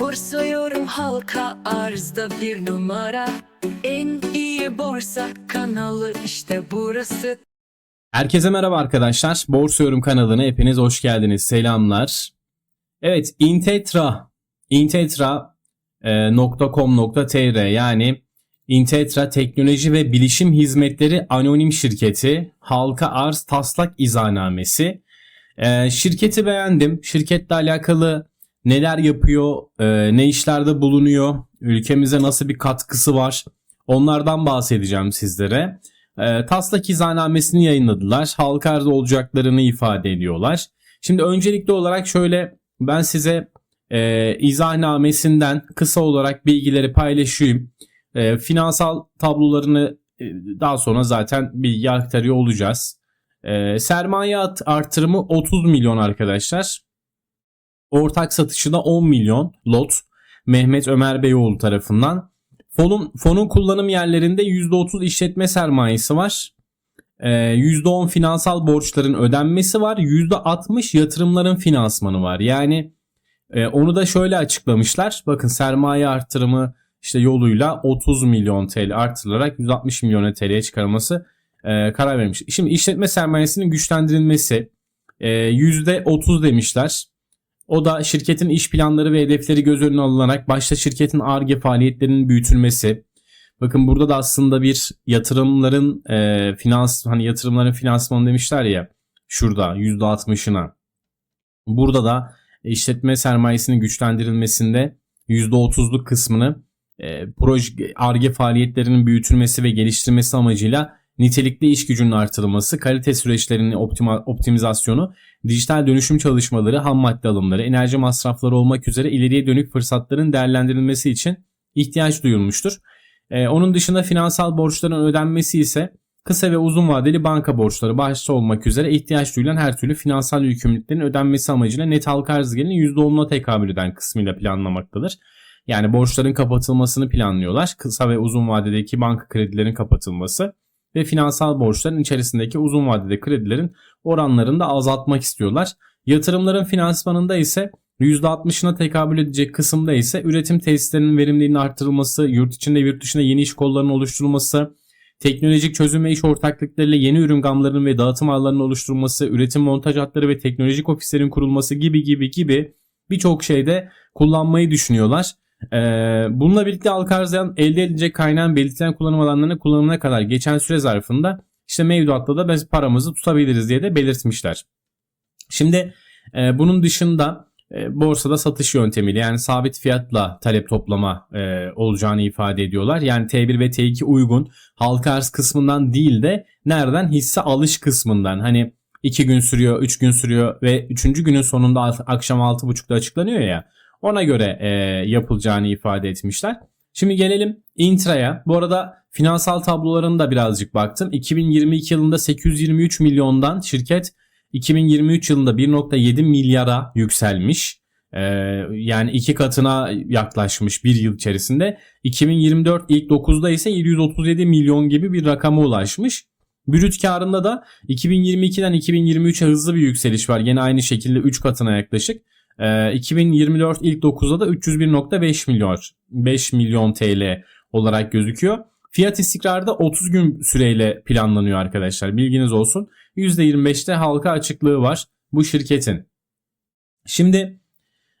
Borsa yorum halka arzda bir numara En iyi borsa kanalı işte burası Herkese merhaba arkadaşlar. Borsa Yorum kanalına hepiniz hoş geldiniz. Selamlar. Evet, Intetra intetra.com.tr yani Intetra Teknoloji ve Bilişim Hizmetleri Anonim Şirketi halka arz taslak izahnamesi. Ee, şirketi beğendim. Şirketle alakalı neler yapıyor, e, ne işlerde bulunuyor, ülkemize nasıl bir katkısı var onlardan bahsedeceğim sizlere. E, taslak izahnamesini yayınladılar. Halka arz olacaklarını ifade ediyorlar. Şimdi öncelikli olarak şöyle ben size e, izahnamesinden kısa olarak bilgileri paylaşayım. E, finansal tablolarını e, daha sonra zaten bilgi aktarıyor olacağız. E, sermaye artırımı 30 milyon arkadaşlar. Ortak satışı da 10 milyon lot Mehmet Ömer Beyoğlu tarafından. Fonun, fonun kullanım yerlerinde %30 işletme sermayesi var. Ee, %10 finansal borçların ödenmesi var. %60 yatırımların finansmanı var. Yani e, onu da şöyle açıklamışlar. Bakın sermaye artırımı işte yoluyla 30 milyon TL artırılarak 160 milyon TL'ye çıkarılması e, karar vermiş. Şimdi işletme sermayesinin güçlendirilmesi e, %30 demişler. O da şirketin iş planları ve hedefleri göz önüne alınarak başta şirketin ARGE faaliyetlerinin büyütülmesi. Bakın burada da aslında bir yatırımların e, finans hani yatırımların finansmanı demişler ya şurada %60'ına. Burada da işletme sermayesinin güçlendirilmesinde %30'luk kısmını e, proje ARGE faaliyetlerinin büyütülmesi ve geliştirmesi amacıyla nitelikli iş gücünün artırılması, kalite süreçlerinin optima, optimizasyonu, dijital dönüşüm çalışmaları, ham madde alımları, enerji masrafları olmak üzere ileriye dönük fırsatların değerlendirilmesi için ihtiyaç duyulmuştur. Ee, onun dışında finansal borçların ödenmesi ise kısa ve uzun vadeli banka borçları başta olmak üzere ihtiyaç duyulan her türlü finansal yükümlülüklerin ödenmesi amacıyla net halka arz gelirinin %10'una tekabül eden kısmıyla planlamaktadır. Yani borçların kapatılmasını planlıyorlar. Kısa ve uzun vadedeki banka kredilerin kapatılması ve finansal borçların içerisindeki uzun vadede kredilerin oranlarını da azaltmak istiyorlar. Yatırımların finansmanında ise %60'ına tekabül edecek kısımda ise üretim tesislerinin verimliliğinin arttırılması, yurt içinde yurt dışında yeni iş kollarının oluşturulması, teknolojik çözüm ve iş ortaklıklarıyla yeni ürün gamlarının ve dağıtım ağlarının oluşturulması, üretim montaj hatları ve teknolojik ofislerin kurulması gibi gibi gibi birçok şeyde kullanmayı düşünüyorlar. Ee, bununla birlikte halka arzdan elde edilecek kaynağın belirtilen kullanım alanlarına kullanımına kadar geçen süre zarfında işte mevduatta da biz paramızı tutabiliriz diye de belirtmişler. Şimdi e, bunun dışında e, borsada satış yöntemiyle yani sabit fiyatla talep toplama e, olacağını ifade ediyorlar. Yani T1 ve T2 uygun halka arz kısmından değil de nereden hisse alış kısmından hani 2 gün sürüyor 3 gün sürüyor ve 3. günün sonunda akşam 6.30'da açıklanıyor ya ona göre e, yapılacağını ifade etmişler. Şimdi gelelim Intra'ya. Bu arada finansal tablolarına da birazcık baktım. 2022 yılında 823 milyondan şirket 2023 yılında 1.7 milyara yükselmiş. Ee, yani iki katına yaklaşmış bir yıl içerisinde. 2024 ilk 9'da ise 737 milyon gibi bir rakama ulaşmış. Brüt karında da 2022'den 2023'e hızlı bir yükseliş var. Yine aynı şekilde 3 katına yaklaşık. Ee, 2024 ilk 9'da da 301.5 milyon 5 milyon TL olarak gözüküyor. Fiyat istikrarı da 30 gün süreyle planlanıyor arkadaşlar. Bilginiz olsun. %25'te halka açıklığı var bu şirketin. Şimdi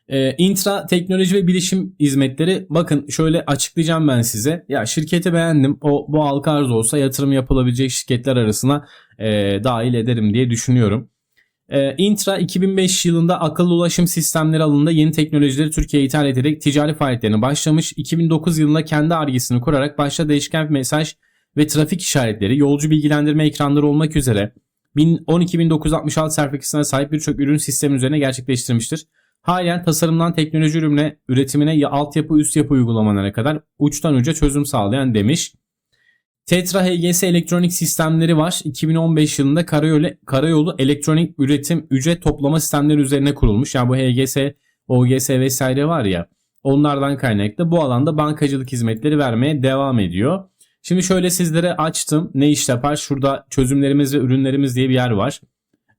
e, intra teknoloji ve bilişim hizmetleri bakın şöyle açıklayacağım ben size. Ya şirketi beğendim. O bu halka arz olsa yatırım yapılabilecek şirketler arasına e, dahil ederim diye düşünüyorum. E, Intra 2005 yılında akıllı ulaşım sistemleri alanında yeni teknolojileri Türkiye'ye ithal ederek ticari faaliyetlerine başlamış. 2009 yılında kendi argesini kurarak başta değişken mesaj ve trafik işaretleri, yolcu bilgilendirme ekranları olmak üzere 12.966 sertifikasına sahip birçok ürün sistemi üzerine gerçekleştirmiştir. Halen tasarımdan teknoloji ürününe, üretimine ya altyapı üst yapı uygulamalarına kadar uçtan uca çözüm sağlayan demiş. Tetra HGS elektronik sistemleri var. 2015 yılında karayolu, karayolu elektronik üretim ücret toplama sistemleri üzerine kurulmuş. Yani bu HGS, OGS vesaire var ya onlardan kaynaklı bu alanda bankacılık hizmetleri vermeye devam ediyor. Şimdi şöyle sizlere açtım. Ne iş yapar? Şurada çözümlerimiz ve ürünlerimiz diye bir yer var.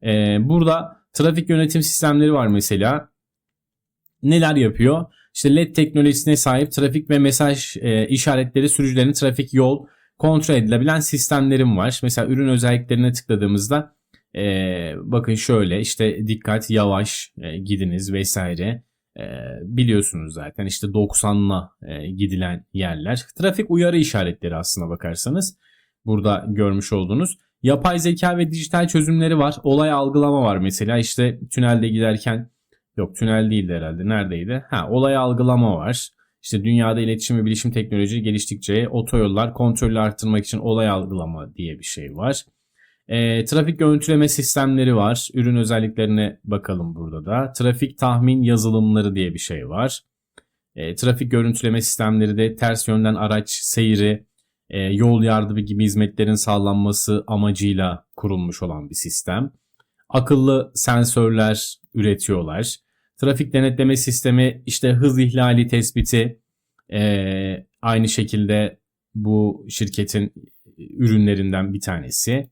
Ee, burada trafik yönetim sistemleri var mesela. Neler yapıyor? işte LED teknolojisine sahip trafik ve mesaj e, işaretleri sürücülerin trafik yol kontrol edilebilen sistemlerim var. Mesela ürün özelliklerine tıkladığımızda e, bakın şöyle işte dikkat yavaş e, gidiniz vesaire e, biliyorsunuz zaten işte 90'la e, gidilen yerler. Trafik uyarı işaretleri aslına bakarsanız burada görmüş olduğunuz. Yapay zeka ve dijital çözümleri var. Olay algılama var mesela işte tünelde giderken yok tünel değildi herhalde neredeydi? Ha olay algılama var. İşte dünyada iletişim ve bilişim teknoloji geliştikçe otoyollar kontrolü arttırmak için olay algılama diye bir şey var. E, trafik görüntüleme sistemleri var. Ürün özelliklerine bakalım burada da. Trafik tahmin yazılımları diye bir şey var. E, trafik görüntüleme sistemleri de ters yönden araç seyri, e, yol yardımı gibi hizmetlerin sağlanması amacıyla kurulmuş olan bir sistem. Akıllı sensörler üretiyorlar. Trafik denetleme sistemi işte hız ihlali tespiti e, aynı şekilde bu şirketin ürünlerinden bir tanesi.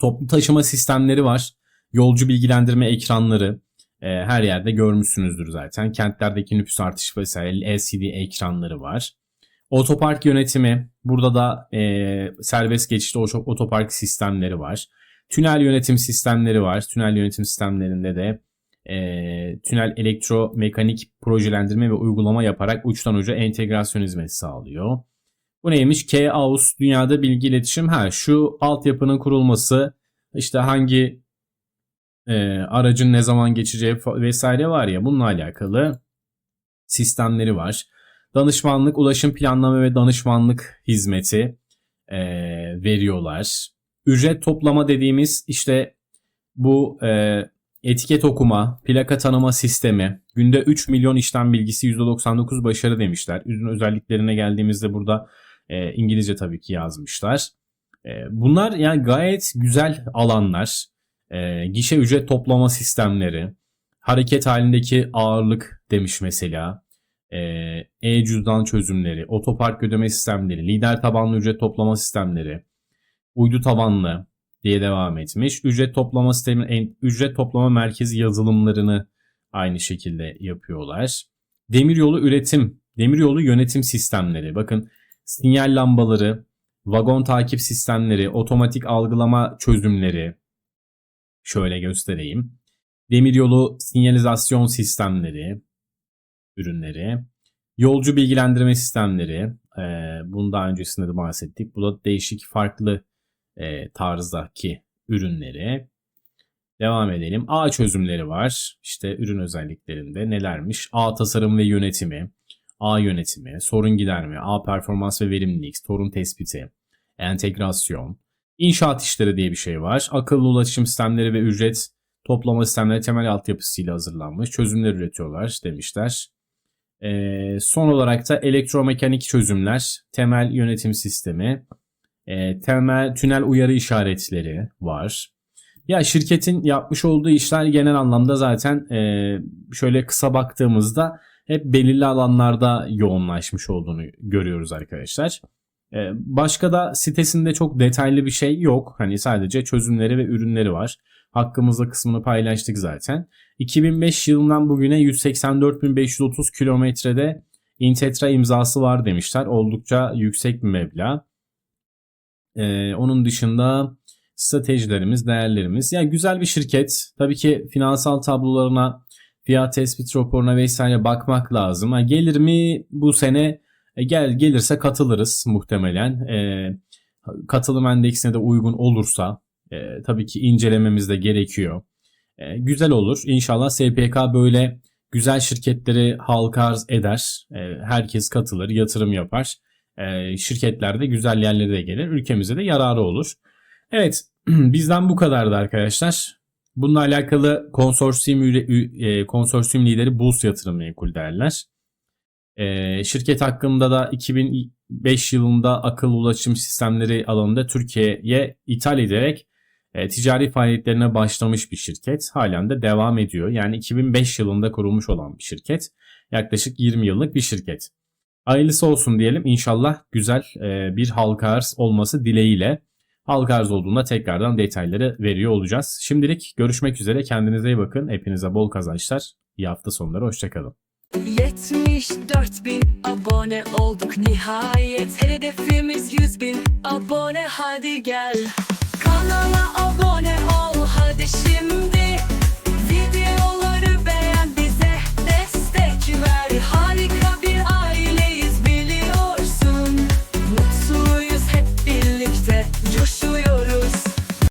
Toplu taşıma sistemleri var. Yolcu bilgilendirme ekranları e, her yerde görmüşsünüzdür zaten. Kentlerdeki nüfus artışı vesaire LCD ekranları var. Otopark yönetimi. Burada da e, serbest geçişli otopark sistemleri var. Tünel yönetim sistemleri var. Tünel yönetim sistemlerinde de e, tünel elektromekanik projelendirme ve uygulama yaparak uçtan uca entegrasyon hizmeti sağlıyor. Bu neymiş? K-AUS dünyada bilgi iletişim. Ha şu altyapının kurulması işte hangi e, aracın ne zaman geçeceği vesaire var ya bununla alakalı sistemleri var. Danışmanlık, ulaşım planlama ve danışmanlık hizmeti e, veriyorlar. Ücret toplama dediğimiz işte bu e, etiket okuma, plaka tanıma sistemi, günde 3 milyon işlem bilgisi %99 başarı demişler. Ürün özelliklerine geldiğimizde burada e, İngilizce tabii ki yazmışlar. E, bunlar yani gayet güzel alanlar. E, gişe ücret toplama sistemleri, hareket halindeki ağırlık demiş mesela. E, E-cüzdan çözümleri, otopark ödeme sistemleri, lider tabanlı ücret toplama sistemleri, uydu tabanlı diye devam etmiş. Ücret toplama sistemi, en- ücret toplama merkezi yazılımlarını aynı şekilde yapıyorlar. Demiryolu üretim, demiryolu yönetim sistemleri. Bakın sinyal lambaları, vagon takip sistemleri, otomatik algılama çözümleri. Şöyle göstereyim. Demiryolu sinyalizasyon sistemleri, ürünleri. Yolcu bilgilendirme sistemleri. Ee, bunu daha öncesinde de bahsettik. Bu da değişik farklı e, tarzdaki ürünleri. Devam edelim. A çözümleri var. İşte ürün özelliklerinde nelermiş? A tasarım ve yönetimi, A yönetimi, sorun giderme, A performans ve verimlilik, sorun tespiti, entegrasyon, inşaat işleri diye bir şey var. Akıllı ulaşım sistemleri ve ücret toplama sistemleri temel altyapısıyla hazırlanmış çözümler üretiyorlar demişler. Ee, son olarak da elektromekanik çözümler, temel yönetim sistemi, e, temel tünel uyarı işaretleri var. Ya şirketin yapmış olduğu işler genel anlamda zaten e, şöyle kısa baktığımızda hep belirli alanlarda yoğunlaşmış olduğunu görüyoruz arkadaşlar. E, başka da sitesinde çok detaylı bir şey yok. Hani sadece çözümleri ve ürünleri var. Hakkımızda kısmını paylaştık zaten. 2005 yılından bugüne 184.530 kilometrede Intetra imzası var demişler. Oldukça yüksek bir meblağ. Ee, onun dışında stratejilerimiz, değerlerimiz. Yani güzel bir şirket. Tabii ki finansal tablolarına, fiyat tespit raporuna vesaire bakmak lazım. Ha, gelir mi bu sene? E, gel gelirse katılırız muhtemelen. E, katılım endeksine de uygun olursa e, tabii ki incelememiz de gerekiyor. E, güzel olur. İnşallah SPK böyle güzel şirketleri halka arz eder. E, herkes katılır, yatırım yapar. E, şirketler de güzel yerlere de gelir. Ülkemize de yararı olur. Evet bizden bu kadardı arkadaşlar. Bununla alakalı konsorsiyum, e, konsorsiyum lideri Bulls Yatırım Menkul derler. E, şirket hakkında da 2005 yılında akıllı ulaşım sistemleri alanında Türkiye'ye ithal ederek ticari faaliyetlerine başlamış bir şirket. Halen de devam ediyor. Yani 2005 yılında kurulmuş olan bir şirket. Yaklaşık 20 yıllık bir şirket. Hayırlısı olsun diyelim. İnşallah güzel e, bir halka arz olması dileğiyle. Halka arz olduğunda tekrardan detayları veriyor olacağız. Şimdilik görüşmek üzere. Kendinize iyi bakın. Hepinize bol kazançlar. İyi hafta sonları. Hoşçakalın. 74 bin abone olduk nihayet Hedefimiz 100 bin abone hadi gel Kanala abone